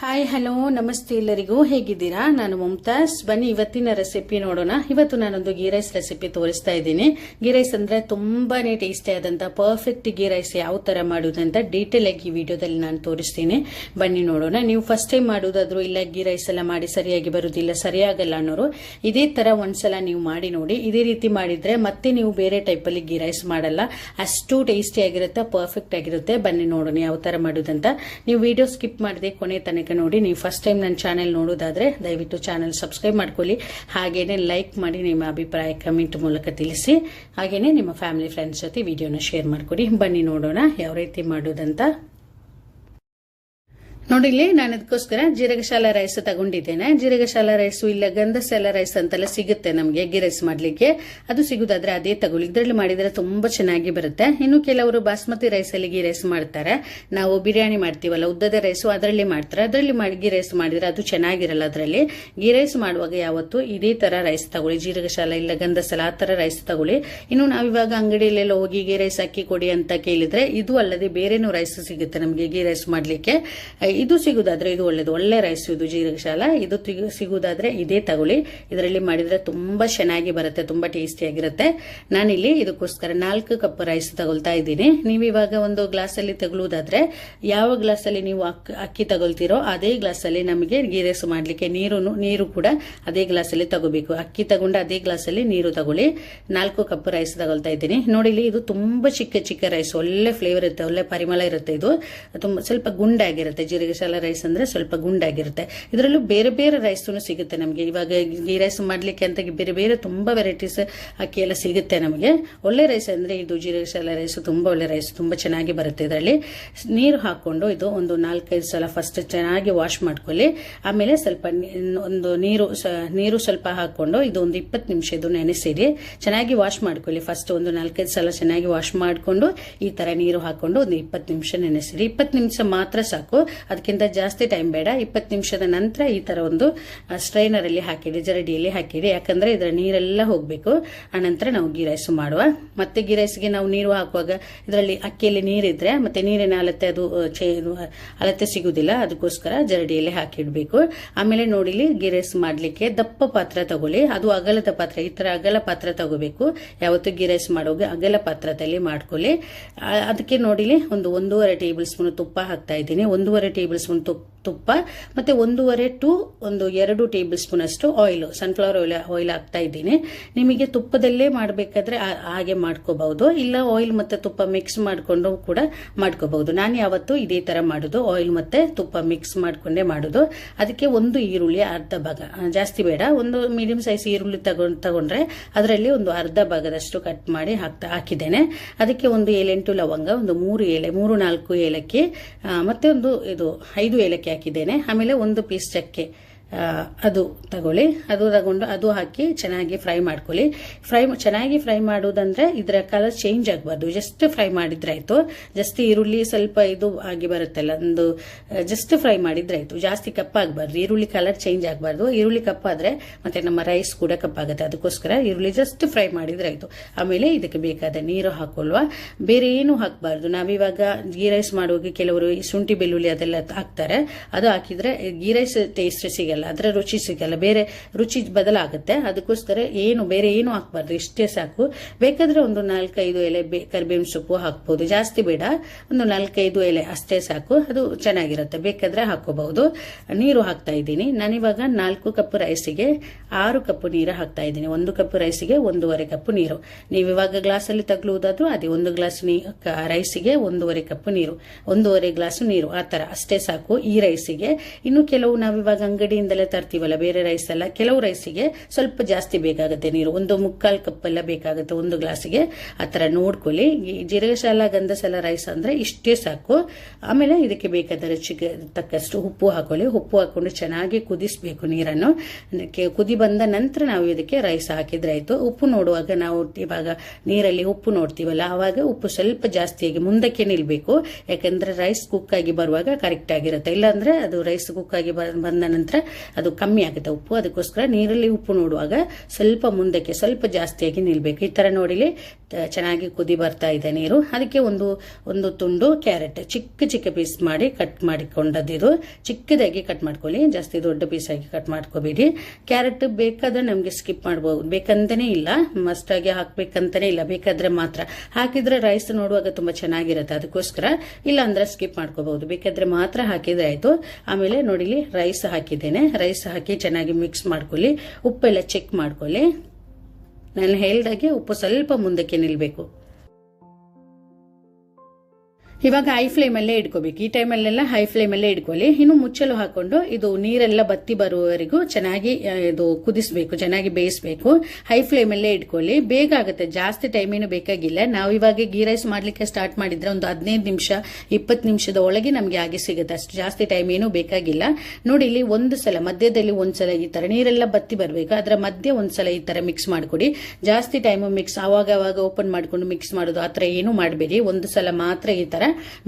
Hi hello ನಮಸ್ತೆ ಎಲ್ಲರಿಗೂ. ಹೇಗಿದ್ದೀರಾ? ನಾನು ಮುಮ್ತಾಜ್ ಬನ್ನಿ, ಇವತ್ತಿನ ರೆಸಿಪಿ ನೋಡೋಣ. ಇವತ್ತು ನಾನೊಂದು ಗೀ ರೈಸ್ ರೆಸಿಪಿ ತೋರಿಸ್ತಾ ಇದ್ದೀನಿ. ಗೀ ರೈಸ್ ಅಂದ್ರೆ ತುಂಬಾನೇ ಟೇಸ್ಟಿ ಆದಂತ ಪರ್ಫೆಕ್ಟ್ ಗೀ ರೈಸ್ ಯಾವ ತರ ಅಂತ ಡೀಟೇಲ್ ಆಗಿ ವಿಡಿಯೋದಲ್ಲಿ ನಾನು ತೋರಿಸ್ತೀನಿ. ಬನ್ನಿ ನೋಡೋಣ. ನೀವು ಫಸ್ಟ್ ಟೈಮ್ ಮಾಡುವುದಾದ್ರೂ ಇಲ್ಲ ಗೀ ರೈಸ್ ಎಲ್ಲ ಮಾಡಿ ಸರಿಯಾಗಿ ಬರೋದಿಲ್ಲ, ಸರಿಯಾಗಲ್ಲ ಅನ್ನೋರು, ಇದೇ ತರ ಒಂದ್ಸಲ ನೀವು ಮಾಡಿ ನೋಡಿ. ಇದೇ ರೀತಿ ಮಾಡಿದ್ರೆ ಮತ್ತೆ ನೀವು ಬೇರೆ ಟೈಪ್ ಅಲ್ಲಿ ಗೀ ರೈಸ್ ಮಾಡಲ್ಲ. ಅಷ್ಟು ಟೇಸ್ಟಿ ಆಗಿರುತ್ತೆ ಪರ್ಫೆಕ್ಟ್ ಆಗಿರುತ್ತೆ. ಬನ್ನಿ ನೋಡೋಣ ಯಾವ ತರ ಮಾಡೋದಂತ. ನೀವು ವಿಡಿಯೋ ಸ್ಕಿಪ್ ಮಾಡದೆ ಕೊನೆ ತನಕ ನೋಡಿ. ನೀವು ಫಸ್ಟ್ ಟೈಮ್ ನನ್ನ ಚಾನೆಲ್ ನೋಡೋದಾದ್ರೆ ದಯವಿಟ್ಟು ಚಾನೆಲ್ ಸಬ್ಸ್ಕ್ರೈಬ್ ಮಾಡ್ಕೊಳ್ಳಿ. ಹಾಗೇನೆ ಲೈಕ್ ಮಾಡಿ ನಿಮ್ಮ ಅಭಿಪ್ರಾಯ ಕಮೆಂಟ್ ಮೂಲಕ ತಿಳಿಸಿ. ಹಾಗೇನೆ ನಿಮ್ಮ ಫ್ಯಾಮಿಲಿ ಫ್ರೆಂಡ್ಸ್ ಜೊತೆ ವಿಡಿಯೋನ ಶೇರ್ ಮಾಡ್ಕೊಡಿ. ಬನ್ನಿ ನೋಡೋಣ ಯಾವ ರೀತಿ ಮಾಡೋದಂತ. ನೋಡಿ ಇಲ್ಲಿ ನಾನು ಅದಕ್ಕೋಸ್ಕರ ಜೀರಗಶಾಲ ರೈಸ್ ತಗೊಂಡಿದ್ದೇನೆ. ಜೀರಗಶಾಲ ರೈಸ್ ಇಲ್ಲ ಗಂಧಸಾಲ ರೈಸ್ ಅಂತೆಲ್ಲ ಸಿಗುತ್ತೆ ನಮಗೆ ಎಗ್ಗಿ ರೈಸ್ ಮಾಡ್ಲಿಕ್ಕೆ. ಅದು ಸಿಗುದಾದ್ರೆ ಅದೇ ತಗೊಳ್ಳಿ. ಇದರಲ್ಲಿ ಮಾಡಿದ್ರೆ ತುಂಬಾ ಚೆನ್ನಾಗಿ ಬರುತ್ತೆ. ಇನ್ನು ಕೆಲವರು ಬಾಸ್ಮತಿ ರೈಸ್ ಅಲ್ಲಿ ಗೀ ರೈಸ್ ಮಾಡ್ತಾರೆ. ನಾವು ಬಿರಿಯಾನಿ ಮಾಡ್ತೀವಲ್ಲ, ಉದ್ದದ ರೈಸು ಅದರಲ್ಲಿ ಮಾಡ್ತಾರೆ. ಅದರಲ್ಲಿ ಮಾಡಿ ಗೀ ರೈಸ್ ಮಾಡಿದ್ರೆ ಅದು ಚೆನ್ನಾಗಿರಲ್ಲ ಅದರಲ್ಲಿ. ಗೀ ರೈಸ್ ಮಾಡುವಾಗ ಯಾವತ್ತು ಇದೇ ತರ ರೈಸ್ ತಗೊಳ್ಳಿ. ಜೀರಗಶಾಲ ಇಲ್ಲ ಗಂಧಸಾಲ ಆ ತರ ರೈಸ್ ತಗೊಳ್ಳಿ. ಇನ್ನು ನಾವಿವಾಗ ಅಂಗಡಿಯಲ್ಲೆಲ್ಲ ಹೋಗಿ ಗೀ ರೈಸ್ ಅಕ್ಕಿ ಕೊಡಿ ಅಂತ ಕೇಳಿದ್ರೆ, ಇದು ಅಲ್ಲದೆ ಬೇರೆನೂ ರೈಸ್ ಸಿಗುತ್ತೆ ನಮಗೆ ಗೀ ರೈಸ್ ಮಾಡ್ಲಿಕ್ಕೆ. ಇದು ಸಿಗುದಾದ್ರೆ ಇದು ಒಳ್ಳೇದು. ಒಳ್ಳೆ ರೈಸ್ ಇದು ಜೀರಗಶಾಲ ಇದು ಸಿಗುವುದಾದ್ರೆ ಇದೇ ತಗೊಳ್ಳಿ. ಇದರಲ್ಲಿ ಮಾಡಿದ್ರೆ ತುಂಬಾ ಚೆನ್ನಾಗಿ ಬರುತ್ತೆ, ತುಂಬಾ ಟೇಸ್ಟಿ ಆಗಿರುತ್ತೆ. ನಾನಿಲ್ಲಿ ಇದಕ್ಕೋಸ್ಕರ ನಾಲ್ಕು ಕಪ್ ರೈಸ್ ತಗೊಳ್ತಾ ಇದ್ದೀನಿ. ನೀವು ಇವಾಗ ಒಂದು ಗ್ಲಾಸ್ ಅಲ್ಲಿ ತಗೊಳ್ಳುವುದಾದ್ರೆ ಯಾವ ಗ್ಲಾಸ್ ಅಲ್ಲಿ ನೀವು ಅಕ್- ಅಕ್ಕಿ ತಗೊಳ್ತೀರೋ ಅದೇ ಗ್ಲಾಸ್ ಅಲ್ಲಿ ನಮಗೆ ಗೀ ರೈಸ್ ಮಾಡ್ಲಿಕ್ಕೆ ನೀರು ನೀರು ಕೂಡ ಅದೇ ಗ್ಲಾಸ್ ಅಲ್ಲಿ ತಗೋಬೇಕು. ಅಕ್ಕಿ ತಗೊಂಡು ಅದೇ ಗ್ಲಾಸ್ ಅಲ್ಲಿ ನೀರು ತಗೊಳ್ಳಿ. ನಾಲ್ಕು ಕಪ್ ರೈಸ್ ತಗೊಳ್ತಾ ಇದ್ದೀನಿ. ನೋಡಿ ಇದು ತುಂಬಾ ಚಿಕ್ಕ ಚಿಕ್ಕ ರೈಸ್ ಒಳ್ಳೆ ಫ್ಲೇವರ್ ಇರುತ್ತೆ, ಒಳ್ಳೆ ಪರಿಮಳ ಇರುತ್ತೆ ಇದು. ತುಂಬಾ, ಸ್ವಲ್ಪ ಗುಂಡಾಗಿರುತ್ತೆ ಜೀರಿಗೆ ರೈಸ್ ಅಂದ್ರೆ ಸ್ವಲ್ಪ ಗುಂಡಾಗಿರುತ್ತೆ. ಇದರಲ್ಲೂ ಬೇರೆ ಬೇರೆ ರೈಸ್ ಸಿಗುತ್ತೆ ನಮಗೆ. ಇವಾಗ ಗೀ ರೈಸ್ ಮಾಡ್ಲಿಕ್ಕೆ ಅಂತ ಬೇರೆ ಬೇರೆ ತುಂಬಾ ವೆರೈಟೀಸ್ ಅಕ್ಕಿ ಎಲ್ಲ ಸಿಗುತ್ತೆ ನಮಗೆ. ಒಳ್ಳೆ ರೈಸ್ ಅಂದ್ರೆ ಇದು ಜೀರಿಗೆ ರೈಸ್ ತುಂಬಾ ಒಳ್ಳೆ ರೈಸ್ ತುಂಬಾ ಚೆನ್ನಾಗಿ ಬರುತ್ತೆ ಇದರಲ್ಲಿ. ನೀರು ಹಾಕೊಂಡು ಇದು ಒಂದು ನಾಲ್ಕೈದು ಸಲ ಫಸ್ಟ್ ಚೆನ್ನಾಗಿ ವಾಶ್ ಮಾಡ್ಕೊಳ್ಳಿ. ಆಮೇಲೆ ಸ್ವಲ್ಪ ಒಂದು ನೀರು ನೀರು ಸ್ವಲ್ಪ ಹಾಕೊಂಡು ಇದು ಒಂದು ಇಪ್ಪತ್ತು ನಿಮಿಷ ಇದು ನೆನೆಸಿರಿ. ಚೆನ್ನಾಗಿ ವಾಶ್ ಮಾಡ್ಕೊಳ್ಳಿ. ಫಸ್ಟ್ ಒಂದು ನಾಲ್ಕೈದು ಸಲ ಚೆನ್ನಾಗಿ ವಾಶ್ ಮಾಡಿಕೊಂಡು ಈ ತರ ನೀರು ಹಾಕೊಂಡು ಒಂದು ಇಪ್ಪತ್ತು ನಿಮಿಷ ನೆನೆಸಿರಿ. ಇಪ್ಪತ್ತು ನಿಮಿಷ ಮಾತ್ರ ಸಾಕು. ಅದಕ್ಕಿಂತ ಜಾಸ್ತಿ ಟೈಮ್ ಬೇಡ. ಇಪ್ಪತ್ತು ನಿಮಿಷದ ನಂತರ ಈ ತರ ಒಂದು ಸ್ಟ್ರೈನರ್ ಅಲ್ಲಿ ಹಾಕಿಡಿ, ಜರಡಿಯಲ್ಲಿ ಹಾಕಿಡಿ. ಯಾಕಂದ್ರೆ ಇದರ ನೀರೆಲ್ಲ ಹೋಗಬೇಕು. ಆನಂತರ ನಾವು ಗೀ ರೈಸ್ ಮಾಡುವ. ಮತ್ತೆ ಗೀ ರೈಸ್ಗೆ ನಾವು ನೀರು ಹಾಕುವಾಗ ಇದರಲ್ಲಿ ಅಕ್ಕಿಯಲ್ಲಿ ನೀರಿದ್ರೆ, ಮತ್ತೆ ನೀರಿನ ಅಳತೆ ಅದು ಚೇ- ಅಳತೆ ಸಿಗುದಿಲ್ಲ. ಅದಕ್ಕೋಸ್ಕರ ಜರಡಿಯಲ್ಲಿ ಹಾಕಿಡಬೇಕು. ಆಮೇಲೆ ನೋಡಿಲಿ ಗೀ ರೈಸ್ ಮಾಡ್ಲಿಕ್ಕೆ ದಪ್ಪ ಪಾತ್ರ ತಗೊಳ್ಳಿ. ಅದು ಅಗಲದ ಪಾತ್ರ, ಈ ತರ ಅಗಲ ಪಾತ್ರ ತಗೋಬೇಕು. ಯಾವತ್ತು ಗೀ ರೈಸ್ ಮಾಡುವಾಗ ಅಗಲ ಪಾತ್ರದಲ್ಲಿ ಮಾಡ್ಕೊಳ್ಳಿ. ಅದಕ್ಕೆ ನೋಡಿಲಿ ಒಂದು ಒಂದೂವರೆ ಟೇಬಲ್ ಸ್ಪೂನ್ ತುಪ್ಪ ಹಾಕ್ತಾ ಇದ್ದೀನಿ. ಒಂದೂವರೆ ಟೇಬಲ್ ಸ್ಪೂನ್ ತುಪ್ಪ, ಮತ್ತೆ ಒಂದೂವರೆ ಟು ಒಂದು ಎರಡು ಟೇಬಲ್ ಸ್ಪೂನ್ ಅಷ್ಟು ಆಯಿಲ್ ಸನ್ಫ್ಲವರ್ ಆಯಿಲ್ ಆಯಿಲ್ ಹಾಕ್ತಾ ಇದ್ದೀನಿ. ನಿಮಗೆ ತುಪ್ಪದಲ್ಲೇ ಮಾಡಬೇಕಾದ್ರೆ ಹಾಗೆ ಮಾಡ್ಕೋಬಹುದು. ಇಲ್ಲ ಆಯಿಲ್ ಮತ್ತೆ ತುಪ್ಪ ಮಿಕ್ಸ್ ಮಾಡಿಕೊಂಡು ಕೂಡ ಮಾಡ್ಕೋಬಹುದು. ನಾನು ಯಾವತ್ತು ಇದೇ ತರ ಮಾಡುದು. ಆಯಿಲ್ ಮತ್ತೆ ತುಪ್ಪ ಮಿಕ್ಸ್ ಮಾಡ್ಕೊಂಡೇ ಮಾಡುದು. ಅದಕ್ಕೆ ಒಂದು ಈರುಳ್ಳಿ, ಅರ್ಧ ಭಾಗ ಜಾಸ್ತಿ ಬೇಡ. ಒಂದು ಮೀಡಿಯಂ ಸೈಜ್ ಈರುಳ್ಳಿ ತಗೊಂಡ್, ತಗೊಂಡ್ರೆ ಅದರಲ್ಲಿ ಒಂದು ಅರ್ಧ ಭಾಗದಷ್ಟು ಕಟ್ ಮಾಡಿ ಹಾಕ್ತಾ, ಹಾಕಿದ್ದೇನೆ. ಅದಕ್ಕೆ ಒಂದು ಏಳೆಂಟು ಲವಂಗ, ಒಂದು ಮೂರು ಏಲೆ ಮೂರು ನಾಲ್ಕು ಏಲಕ್ಕಿ ಮತ್ತೆ ಒಂದು ಇದು, ಐದು ಏಲಕ್ಕಿ ಹಾಕಿದ್ದೇನೆ ಆಮೇಲೆ ಒಂದು ಪೀಸ್ ಚಕ್ಕೆ ಅದು ತಗೊಳ್ಳಿ. ಅದು ತಗೊಂಡು ಅದು ಹಾಕಿ ಚೆನ್ನಾಗಿ ಫ್ರೈ ಮಾಡ್ಕೊಳ್ಳಿ. ಫ್ರೈ ಚೆನ್ನಾಗಿ ಫ್ರೈ ಮಾಡೋದಂದ್ರೆ ಇದರ ಕಲರ್ ಚೇಂಜ್ ಆಗಬಾರ್ದು. ಜಸ್ಟ್ ಫ್ರೈ ಮಾಡಿದ್ರೆ ಆಯ್ತು. ಜಸ್ಟ್ ಈರುಳ್ಳಿ ಸ್ವಲ್ಪ ಇದು ಆಗಿ ಬರುತ್ತಲ್ಲ, ಒಂದು ಜಸ್ಟ್ ಫ್ರೈ ಮಾಡಿದ್ರೆ ಆಯ್ತು. ಜಾಸ್ತಿ ಕಪ್ಪಾಗಬಾರ್ದು. ಈರುಳ್ಳಿ ಕಲರ್ ಚೇಂಜ್ ಆಗಬಾರ್ದು. ಈರುಳ್ಳಿ ಕಪ್ಪಾದ್ರೆ ಮತ್ತೆ ನಮ್ಮ ರೈಸ್ ಕೂಡ ಕಪ್ಪಾಗುತ್ತೆ. ಅದಕ್ಕೋಸ್ಕರ ಈರುಳ್ಳಿ ಜಸ್ಟ್ ಫ್ರೈ ಮಾಡಿದ್ರೆ ಆಯ್ತು. ಆಮೇಲೆ ಇದಕ್ಕೆ ಬೇಕಾದ ನೀರು ಹಾಕೊಳ್ಳುವ ಬೇರೆ ಏನು ಹಾಕಬಾರ್ದು. ನಾವಿವಾಗ ಗೀ ರೈಸ್ ಮಾಡುವಾಗ ಕೆಲವರು ಶುಂಠಿ ಬೆಳ್ಳುಳ್ಳಿ ಅದೆಲ್ಲ ಹಾಕ್ತಾರೆ. ಅದು ಹಾಕಿದ್ರೆ ಗೀ ರೈಸ್ ಟೇಸ್ಟ್ ಸಿಗಲ್ಲ. ಅದರ ರುಚಿ ಸಿಗಲ್ಲ. ಬೇರೆ ರುಚಿ ಬದಲಾಗುತ್ತೆ. ಅದಕ್ಕೋಸ್ಕರ ಏನು, ಬೇರೆ ಏನು ಹಾಕ್ಬಾರ್ದು. ಇಷ್ಟೇ ಸಾಕು. ಬೇಕಾದ್ರೆ ಒಂದು ನಾಲ್ಕೈದು ಎಲೆ ಬೇ, ಕರಿಬೇವಿನ ಸೊಪ್ಪು ಹಾಕ್ಬೋದು. ಜಾಸ್ತಿ ಬೇಡ. ಒಂದು ನಾಲ್ಕೈದು ಎಲೆ ಅಷ್ಟೇ ಸಾಕು. ಅದು ಚೆನ್ನಾಗಿರುತ್ತೆ. ಬೇಕಾದ್ರೆ ಹಾಕೋಬಹುದು ನೀರು ಹಾಕ್ತಾ ಇದ್ದೀನಿ. ನಾನಿವಾಗ ನಾಲ್ಕು ಕಪ್ ರೈಸಿಗೆ ಆರು ಕಪ್ ನೀರು ಹಾಕ್ತಾ ಇದ್ದೀನಿ. ಒಂದು ಕಪ್ ರೈಸಿಗೆ ಒಂದೂವರೆ ಕಪ್ ನೀರು. ನೀವು ಇವಾಗ ಗ್ಲಾಸಲ್ಲಿ ತಗಲುವುದಾದ್ರೂ ಅದೇ ಒಂದು ಗ್ಲಾಸ್ ನೀ ರೈಸಿಗೆ ಒಂದೂವರೆ ಕಪ್ ನೀರು. ಒಂದೂವರೆ ಗ್ಲಾಸ್ ನೀರು. ಆ ತರ ಅಷ್ಟೇ ಸಾಕು ಈ ರೈಸಿಗೆ. ಇನ್ನು ಕೆಲವು ನಾವಿವಾಗ ಅಂಗಡಿಯಿಂದಲೇ ತರ್ತೀವಲ್ಲ, ಬೇರೆ ರೈಸ್ ಎಲ್ಲ ಕೆಲವು ರೈಸಿಗೆ ಸ್ವಲ್ಪ ಜಾಸ್ತಿ ಬೇಕಾಗುತ್ತೆ ನೀರು. ಒಂದು ಮುಕ್ಕಾಲ್ ಕಪ್ ಎಲ್ಲ ಬೇಕಾಗುತ್ತೆ ಒಂದು ಗ್ಲಾಸಿಗೆ. ಆ ತರ ನೋಡ್ಕೊಳ್ಳಿ. ಈ ಜೀರಗಶಾಲ ಗಂಧಸಾಲ ರೈಸ್ ಅಂದ್ರೆ ಇಷ್ಟೇ ಸಾಕು. ಆಮೇಲೆ ಇದಕ್ಕೆ ಬೇಕಾದ ರುಚಿಗೆ, ತಕ್ಕಷ್ಟು ಉಪ್ಪು ಹಾಕೊಳ್ಳಿ. ಉಪ್ಪು ಹಾಕೊಂಡು ಚೆನ್ನಾಗಿ ಕುದಿಸ್ಬೇಕು ನೀರನ್ನು. ಕುದಿ ಬಂದ ನಂತರ ನಾವು ಇದಕ್ಕೆ ರೈಸ್ ಹಾಕಿದ್ರೆ ಆಯ್ತು. ಉಪ್ಪು ನೋಡುವಾಗ ನಾವು ಇವಾಗ ನೀರಲ್ಲಿ ಉಪ್ಪು ನೋಡ್ತೀವಲ್ಲ, ಆವಾಗ ಉಪ್ಪು ಸ್ವಲ್ಪ ಜಾಸ್ತಿಯಾಗಿ ಮುಂದಕ್ಕೆ ನಿಲ್ಬೇಕು. ಯಾಕಂದ್ರೆ ರೈಸ್ ಕುಕ್ ಆಗಿ ಬರುವಾಗ ಕರೆಕ್ಟ್ ಆಗಿರುತ್ತೆ. ಇಲ್ಲಾಂದ್ರೆ ಅದು ರೈಸ್ ಕುಕ್ ಆಗಿ ಬಂದ ನಂತರ ಅದು ಕಮ್ಮಿ ಆಗುತ್ತೆ ಉಪ್ಪು. ಅದಕ್ಕೋಸ್ಕರ ನೀರಲ್ಲಿ ಉಪ್ಪು ನೋಡುವಾಗ ಸ್ವಲ್ಪ ಮುಂದಕ್ಕೆ, ಸ್ವಲ್ಪ ಜಾಸ್ತಿಯಾಗಿ ನಿಲ್ಬೇಕು. ಈ ತರ ನೋಡಿಲಿ ಚೆನ್ನಾಗಿ ಕುದಿ ಬರ್ತಾ ಇದೆ ನೀರು. ಅದಕ್ಕೆ ಒಂದು ಒಂದು ತುಂಡು ಕ್ಯಾರೆಟ್. ಚಿಕ್ಕ ಚಿಕ್ಕ ಪೀಸ್ ಮಾಡಿ ಕಟ್ ಮಾಡಿಕೊಂಡದ್ದು ಚಿಕ್ಕದಾಗಿ ಕಟ್ ಮಾಡ್ಕೊಳ್ಳಿ. ಜಾಸ್ತಿ ದೊಡ್ಡ ಪೀಸ್ ಆಗಿ ಕಟ್ ಮಾಡ್ಕೋಬೇಡಿ. ಕ್ಯಾರೆಟ್ ಬೇಕಾದ್ರೆ ನಮಗೆ ಸ್ಕಿಪ್ ಮಾಡ್ಬೋದು. ಬೇಕಂತನೇ ಇಲ್ಲ. ಮಸ್ಟ್ ಆಗಿ ಹಾಕ್ಬೇಕಂತಾನೆ ಇಲ್ಲ. ಬೇಕಾದ್ರೆ ಮಾತ್ರ. ಹಾಕಿದ್ರೆ ರೈಸ್ ನೋಡುವಾಗ ತುಂಬಾ ಚೆನ್ನಾಗಿರುತ್ತೆ. ಅದಕ್ಕೋಸ್ಕರ ಇಲ್ಲ ಅಂದ್ರೆ ಸ್ಕಿಪ್ ಮಾಡ್ಕೋಬಹುದು. ಬೇಕಾದ್ರೆ ಮಾತ್ರ ಹಾಕಿದ್ರೆ ಆಯ್ತು. ಆಮೇಲೆ ನೋಡಿಲಿ, ರೈಸ್ ಹಾಕಿದ್ದೇನೆ. ರೈಸ್ ಹಾಕಿ ಚೆನ್ನಾಗಿ ಮಿಕ್ಸ್ ಮಾಡ್ಕೊಳ್ಳಿ. ಉಪ್ಪೆಲ್ಲ ಚೆಕ್ ಮಾಡ್ಕೊಳ್ಳಿ. ನಾನು ಹೇಳ್ದಾಗೆ ಉಪ್ಪು ಸ್ವಲ್ಪ ಮುಂದಕ್ಕೆ ನಿಲ್ಬೇಕು. ಇವಾಗ ಹೈ ಫ್ಲೇಮಲ್ಲೇ ಇಟ್ಕೋಬೇಕು. ಈ ಟೈಮಲ್ಲೆಲ್ಲ ಹೈ ಫ್ಲೇಮಲ್ಲೇ ಇಟ್ಕೊಳ್ಳಿ. ಇನ್ನು ಮುಚ್ಚಲು ಹಾಕೊಂಡು ಇದು ನೀರೆಲ್ಲ ಬತ್ತಿ ಬರುವವರೆಗೂ ಚೆನ್ನಾಗಿ ಇದು ಕುದಿಸ್ಬೇಕು, ಚೆನ್ನಾಗಿ ಬೇಯಿಸಬೇಕು. ಹೈ ಫ್ಲೇಮಲ್ಲೇ ಇಟ್ಕೊಳ್ಳಿ. ಬೇಗ ಆಗುತ್ತೆ. ಜಾಸ್ತಿ ಟೈಮ್ ಏನು ಬೇಕಾಗಿಲ್ಲ. ನಾವು ಇವಾಗ ಗೀ ರೈಸ್ ಮಾಡಲಿಕ್ಕೆ ಸ್ಟಾರ್ಟ್ ಮಾಡಿದ್ರೆ ಒಂದು ಹದಿನೈದು ನಿಮಿಷ, ಇಪ್ಪತ್ತು ನಿಮಿಷದ ಒಳಗೆ ನಮಗೆ ಆಗಿ ಸಿಗುತ್ತೆ. ಅಷ್ಟು ಜಾಸ್ತಿ ಟೈಮ್ ಏನು ಬೇಕಾಗಿಲ್ಲ. ನೋಡಿ, ಇಲ್ಲಿ ಒಂದು ಸಲ, ಮಧ್ಯದಲ್ಲಿ ಒಂದ್ಸಲ ಈ ತರ ನೀರೆಲ್ಲ ಬತ್ತಿ ಬರಬೇಕು. ಅದರ ಮಧ್ಯೆ ಒಂದ್ಸಲ ಈ ತರ ಮಿಕ್ಸ್ ಮಾಡಿಕೊಡಿ. ಜಾಸ್ತಿ ಟೈಮ್ ಮಿಕ್ಸ್ ಆವಾಗ ಆವಾಗ ಓಪನ್ ಮಾಡಿಕೊಂಡು ಮಿಕ್ಸ್ ಮಾಡೋದು ಆ ಥರ ಏನು ಮಾಡಬೇಡಿ. ಒಂದು ಸಲ ಮಾತ್ರ ಈ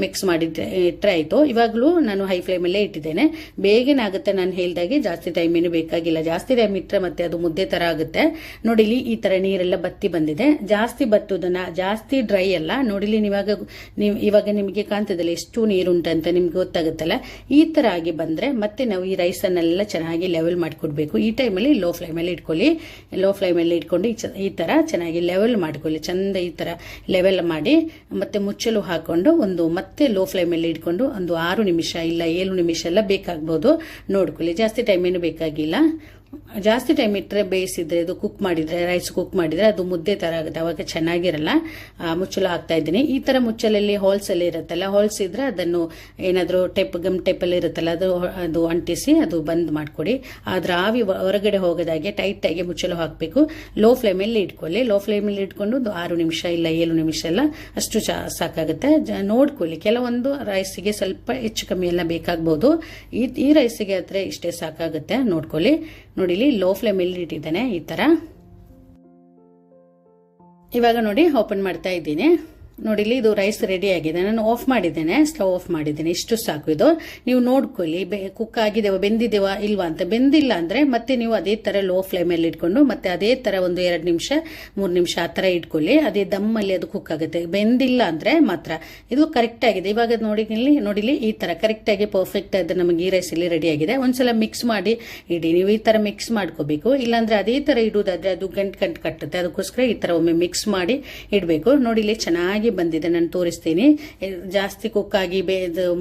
ಮಿಕ್ಸ್ ಮಾಡಿದ್ರೆ ಇಟ್ಟರೆ ಆಯಿತು. ಇವಾಗಲೂ ನಾನು ಹೈ ಫ್ಲೇಮಲ್ಲೇ ಇಟ್ಟಿದ್ದೇನೆ. ಬೇಗನೆ ಆಗುತ್ತೆ ನಾನು ಹೇಳಿದಾಗೆ, ಜಾಸ್ತಿ ಟೈಮ್ ಏನು ಬೇಕಾಗಿಲ್ಲ. ಜಾಸ್ತಿ ಟೈಮ್ ಇಟ್ಟರೆ ಮತ್ತೆ ಅದು ಮುದ್ದೆ ತರ ಆಗುತ್ತೆ. ನೋಡಿಲಿ, ಈ ಥರ ನೀರೆಲ್ಲ ಬತ್ತಿ ಬಂದಿದೆ. ಜಾಸ್ತಿ ಬತ್ತುದನ್ನ, ಜಾಸ್ತಿ ಡ್ರೈ ಅಲ್ಲ. ನೋಡಿಲಿ, ನೀವಾಗ, ನೀವು, ಇವಾಗ ನಿಮಗೆ ಕಾಣ್ತದಲ್ಲ, ಎಷ್ಟು ನೀರುಂಟಂತ ನಿಮ್ಗೆ ಗೊತ್ತಾಗುತ್ತಲ್ಲ. ಈ ತರ ಆಗಿ ಬಂದರೆ ಮತ್ತೆ ನಾವು ಈ ರೈಸನ್ನೆಲ್ಲ ಚೆನ್ನಾಗಿ ಲೆವೆಲ್ ಮಾಡಿಕೊಡ್ಬೇಕು. ಈ ಟೈಮಲ್ಲಿ ಲೋ ಫ್ಲೇಮಲ್ಲಿ ಇಟ್ಕೊಳ್ಳಿ. ಲೋ ಫ್ಲೇಮಲ್ಲಿ ಇಟ್ಕೊಂಡು ಈ ಥರ ಚೆನ್ನಾಗಿ ಲೆವೆಲ್ ಮಾಡ್ಕೊಳ್ಳಿ. ಚೆಂದ ಈ ಥರ ಲೆವೆಲ್ ಮಾಡಿ, ಮತ್ತೆ ಮುಚ್ಚಲು ಹಾಕೊಂಡು ಒಂದು ಮತ್ತೆ ಲೋ ಫ್ಲೇಮಲ್ಲಿ ಇಟ್ಕೊಂಡು ಒಂದು ಆರು ನಿಮಿಷ ಇಲ್ಲ ಏಳು ನಿಮಿಷ ಎಲ್ಲ ಬೇಕಾಗ್ಬೋದು. ನೋಡ್ಕೊಳ್ಳಿ. ಜಾಸ್ತಿ ಟೈಮ್ ಏನು ಬೇಕಾಗಿಲ್ಲ. ಜಾಸ್ತಿ ಟೈಮ್ ಇಟ್ಟರೆ ಬೇಯಿಸಿದ್ರೆ, ಇದು ಕುಕ್ ಮಾಡಿದ್ರೆ ರೈಸ್ ಕುಕ್ ಮಾಡಿದ್ರೆ ಅದು ಮುದ್ದೆ ತರ ಆಗುತ್ತೆ. ಅವಾಗ ಚೆನ್ನಾಗಿರಲ್ಲ. ಮುಚ್ಚಳ ಮುಚ್ಚಲು ಹಾಕ್ತಾ ಇದ್ದೀನಿ. ಈ ತರ ಮುಚ್ಚಲಲ್ಲಿ ಹೋಲ್ಸ್ ಎಲ್ಲ ಇರುತ್ತಲ್ಲ ಹೋಲ್ಸ್ ಇದ್ರೆ ಅದನ್ನು ಏನಾದರೂ ಟೆಪ್ ಗಮ್ ಟೆಪ್ಪಲ್ಲಿ ಇರುತ್ತಲ್ಲ, ಅದು ಅದು ಅಂಟಿಸಿ ಅದು ಬಂದ್ ಮಾಡ್ಕೊಡಿ. ಆದರೆ ಆವಿ ಹೊರಗಡೆ ಹೋಗೋದಾಗೆ ಟೈಟ್ ಆಗಿ ಮುಚ್ಚಲು ಹಾಕಬೇಕು. ಲೋ ಫ್ಲೇಮಲ್ಲಿ ಇಟ್ಕೊಳ್ಳಿ. ಲೋ ಫ್ಲೇಮಲ್ಲಿ ಇಟ್ಕೊಂಡು ಒಂದು ಆರು ನಿಮಿಷ ಇಲ್ಲ ಏಳು ನಿಮಿಷ ಎಲ್ಲ ಅಷ್ಟು ಸಾಕಾಗುತ್ತೆ. ನೋಡ್ಕೊಳ್ಳಿ. ಕೆಲವೊಂದು ರೈಸಿಗೆ ಸ್ವಲ್ಪ ಹೆಚ್ಚು ಕಮ್ಮಿ ಎಲ್ಲ ಬೇಕಾಗ್ಬೋದು. ಈ ಈ ರೈಸಿಗೆ ಆದರೆ ಇಷ್ಟೇ ಸಾಕಾಗುತ್ತೆ. ನೋಡ್ಕೊಳ್ಳಿ. ನೋಡಿಲಿ ಲೋ ಫ್ಲೇಮ್ ಫ್ಲೇಮಲ್ಲಿ ಇಟ್ಟಿದ್ದೇನೆ ಈ ತರ. ಇವಾಗ ನೋಡಿ ಓಪನ್ ಮಾಡ್ತಾ ಇದ್ದೀನಿ. ನೋಡಿಲಿ ಇದು ರೈಸ್ ರೆಡಿ ಆಗಿದೆ. ನಾನು ಆಫ್ ಮಾಡಿದ್ದೇನೆ. ಸ್ಟವ್ ಆಫ್ ಮಾಡಿದ್ದೇನೆ. ಇಷ್ಟು ಸಾಕು ಇದು. ನೀವು ನೋಡ್ಕೊಳ್ಳಿ. ಕುಕ್ ಆಗಿದೆ ಬೆಂದಿದೆವ ಇಲ್ವಾ ಅಂತ. ಬೆಂದಿಲ್ಲ ಅಂದ್ರೆ ಮತ್ತೆ ನೀವು ಅದೇ ತರ ಲೋ ಫ್ಲೇಮಲ್ಲಿ ಇಟ್ಕೊಂಡು ಮತ್ತೆ ಅದೇ ತರ ಒಂದು ಎರಡು ನಿಮಿಷ, ಮೂರು ನಿಮಿಷ ಆ ತರ ಇಟ್ಕೊಳ್ಳಿ. ಅದೇ ದಮ್ಮಲ್ಲಿ ಅದು ಕುಕ್ ಆಗುತ್ತೆ. ಬೆಂದಿಲ್ಲ ಅಂದ್ರೆ ಮಾತ್ರ. ಇದು ಕರೆಕ್ಟ್ ಆಗಿದೆ. ಇವಾಗ ನೋಡಿ ಇಲ್ಲಿ ನೋಡಿಲಿ ಈ ತರ ಕರೆಕ್ಟ್ ಆಗಿ ಪರ್ಫೆಕ್ಟ್ ಆಗಿದೆ ನಮಗೆ ಈ ರೈಸ್ ಇಲ್ಲಿ ರೆಡಿ ಆಗಿದೆ. ಒಂದ್ಸಲ ಮಿಕ್ಸ್ ಮಾಡಿ ಇಡಿ. ನೀವು ಈ ತರ ಮಿಕ್ಸ್ ಮಾಡ್ಕೋಬೇಕು. ಇಲ್ಲಾಂದ್ರೆ ಅದೇ ತರ ಇಡುವುದಾದ್ರೆ ಅದು ಗಂಟು ಗಂಟು ಕಟ್ಟುತ್ತೆ. ಅದಕ್ಕೋಸ್ಕರ ಈ ತರ ಒಮ್ಮೆ ಮಿಕ್ಸ್ ಮಾಡಿ ಇಡಬೇಕು. ನೋಡಿ ಇಲ್ಲಿ ಚೆನ್ನಾಗಿ ಬಂದಿದೆ, ನಾನು ತೋರಿಸ್ತೀನಿ. ಜಾಸ್ತಿ ಕುಕ್ ಆಗಿ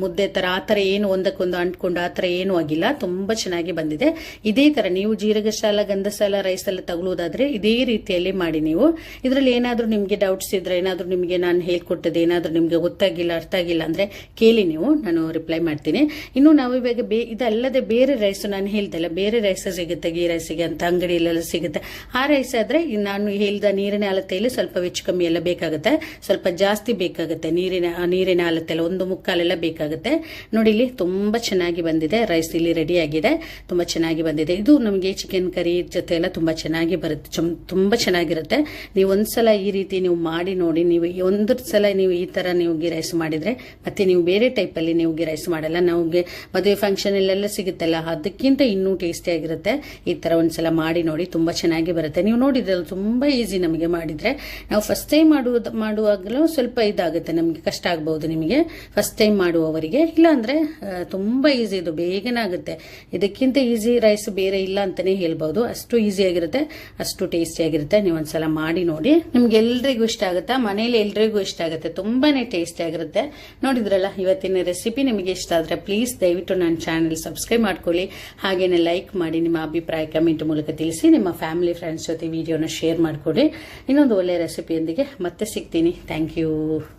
ಮುದ್ದೆ ತರ, ಆ ತರ ಏನು ಒಂದಕ್ಕೊಂದು ಅಂಟ್ಕೊಂಡು ಆ ತರ ಏನೂ ಆಗಿಲ್ಲ. ತುಂಬಾ ಚೆನ್ನಾಗಿ ಬಂದಿದೆ. ಇದೇ ತರ ನೀವು ಜೀರಗಶಾಲ ಗಂಧಸಾಲ ರೈಸ್ ಎಲ್ಲ ತಗೊಳ್ಳೋದಾದ್ರೆ ಇದೇ ರೀತಿಯಲ್ಲಿ ಮಾಡಿ ನೀವು. ಇದರಲ್ಲಿ ಏನಾದ್ರೂ ನಿಮ್ಗೆ ಡೌಟ್ಸ್ ಇದ್ರೆ, ಏನಾದ್ರೂ ನಿಮ್ಗೆ ನಾನು ಹೇಳ್ಕೊಟ್ಟದ್ದು, ಏನಾದ್ರೂ ನಿಮ್ಗೆ ಗೊತ್ತಾಗಿಲ್ಲ, ಅರ್ಥ ಆಗಿಲ್ಲ ಅಂದ್ರೆ ಕೇಳಿ ನೀವು, ನಾನು ರಿಪ್ಲೈ ಮಾಡ್ತೀನಿ. ಇನ್ನು ನಾವು ಇವಾಗ ಬೇ, ಇದಲ್ಲದೆ ಬೇರೆ ರೈಸ್ ನಾನು ಹೇಳ್ದಲ್ಲ ಬೇರೆ ರೈಸ್ ಸಿಗುತ್ತೆ, ಗೀ ರೈಸಿಗೆ ಅಂತ ಅಂಗಡಿಯಲ್ಲೆಲ್ಲ ಸಿಗುತ್ತೆ. ಆ ರೈಸ್ ಆದ್ರೆ ನಾನು ಹೇಳಿದ ನೀರಿನ ಅಳತೆಯಲ್ಲಿ ಸ್ವಲ್ಪ ಹೆಚ್ಚು ಕಮ್ಮಿ ಎಲ್ಲ ಬೇಕಾಗುತ್ತೆ. ಸ್ವಲ್ಪ ಜಾಸ್ತಿ ಬೇಕಾಗುತ್ತೆ. ನೀರಿನ ನೀರಿನ ಅಳತೆಲ್ಲ ಒಂದು ಮುಕ್ಕಾಲೆಲ್ಲ ಬೇಕಾಗುತ್ತೆ. ನೋಡಿ, ಇಲ್ಲಿ ತುಂಬ ಚೆನ್ನಾಗಿ ಬಂದಿದೆ. ರೈಸ್ ಇಲ್ಲಿ ರೆಡಿ ಆಗಿದೆ. ತುಂಬಾ ಚೆನ್ನಾಗಿ ಬಂದಿದೆ. ಇದು ನಮಗೆ ಚಿಕನ್ ಕರಿ ಜೊತೆ ಎಲ್ಲ ತುಂಬ ಚೆನ್ನಾಗಿ ಬರುತ್ತೆ. ತುಂಬಾ ಚೆನ್ನಾಗಿರುತ್ತೆ. ನೀವು ಒಂದ್ಸಲ ಈ ರೀತಿ ನೀವು ಮಾಡಿ ನೋಡಿ, ನೀವು ಒಂದು ಸಲ ನೀವು ಈ ತರ ನೀವು ಗೀ ರೈಸ್ ಮಾಡಿದ್ರೆ, ಮತ್ತೆ ನೀವು ಬೇರೆ ಟೈಪ್ ಅಲ್ಲಿ ನೀವು ಗೀ ರೈಸ್ ಮಾಡಲ್ಲ. ನಮಗೆ ಮದುವೆ ಫಂಕ್ಷನ್ ಅಲ್ಲೆಲ್ಲ ಸಿಗುತ್ತಲ್ಲ, ಅದಕ್ಕಿಂತ ಇನ್ನೂ ಟೇಸ್ಟಿ ಆಗಿರುತ್ತೆ. ಈ ತರ ಒಂದ್ಸಲ ಮಾಡಿ ನೋಡಿ, ತುಂಬಾ ಚೆನ್ನಾಗಿ ಬರುತ್ತೆ. ನೀವು ನೋಡಿದ್ರೆ ತುಂಬಾ ಈಸಿ ನಮಗೆ ಮಾಡಿದ್ರೆ. ನಾವು ಫಸ್ಟ್ ಟೈಮ್ ಮಾಡುವುದು, ಮಾಡುವಾಗಲೂ ಸ್ವಲ್ಪ ಇದಾಗುತ್ತೆ, ನಮಗೆ ಕಷ್ಟ ಆಗ್ಬಹುದು ನಿಮಗೆ. ಫಸ್ಟ್ ಟೈಮ್ ಮಾಡುವವರಿಗೆ. ಇಲ್ಲ ಅಂದ್ರೆ ತುಂಬಾ ಈಸಿ ಇದು, ಬೇಗನೆ ಆಗುತ್ತೆ. ಇದಕ್ಕಿಂತ ಈಸಿ ರೈಸ್ ಬೇರೆ ಇಲ್ಲ ಅಂತಾನೆ ಹೇಳ್ಬಹುದು ಅಷ್ಟು ಈಸಿ ಆಗಿರುತ್ತೆ, ಅಷ್ಟು ಟೇಸ್ಟಿ ಆಗಿರುತ್ತೆ. ನೀವು ಒಂದ್ಸಲ ಮಾಡಿ ನೋಡಿ. ನಿಮ್ಗೆ ಎಲ್ರಿಗೂ ಇಷ್ಟ ಆಗುತ್ತಾ? ಮನೇಲಿ ಎಲ್ರಿಗೂ ಇಷ್ಟ ಆಗುತ್ತೆ. ತುಂಬಾನೇ ಟೇಸ್ಟಿ ಆಗಿರುತ್ತೆ. ನೋಡಿದ್ರಲ್ಲ, ಇವತ್ತಿನ ರೆಸಿಪಿ ನಿಮಗೆ ಇಷ್ಟ ಆದ್ರೆ ಪ್ಲೀಸ್ ದಯವಿಟ್ಟು ನನ್ನ ಚಾನೆಲ್ ಸಬ್ಸ್ಕ್ರೈಬ್ ಮಾಡ್ಕೊಳ್ಳಿ. ಹಾಗೇನೆ ಲೈಕ್ ಮಾಡಿ, ನಿಮ್ಮ ಅಭಿಪ್ರಾಯ ಕಮೆಂಟ್ ಮೂಲಕ ತಿಳಿಸಿ, ನಿಮ್ಮ ಫ್ಯಾಮಿಲಿ ಫ್ರೆಂಡ್ಸ್ ಜೊತೆ ವಿಡಿಯೋನ ಶೇರ್ ಮಾಡ್ಕೊಳ್ಳಿ. ಇನ್ನೊಂದು ಒಳ್ಳೆ ರೆಸಿಪಿಯೊಂದಿಗೆ ಮತ್ತೆ ಸಿಗ್ತೀನಿ. Thank Thank you.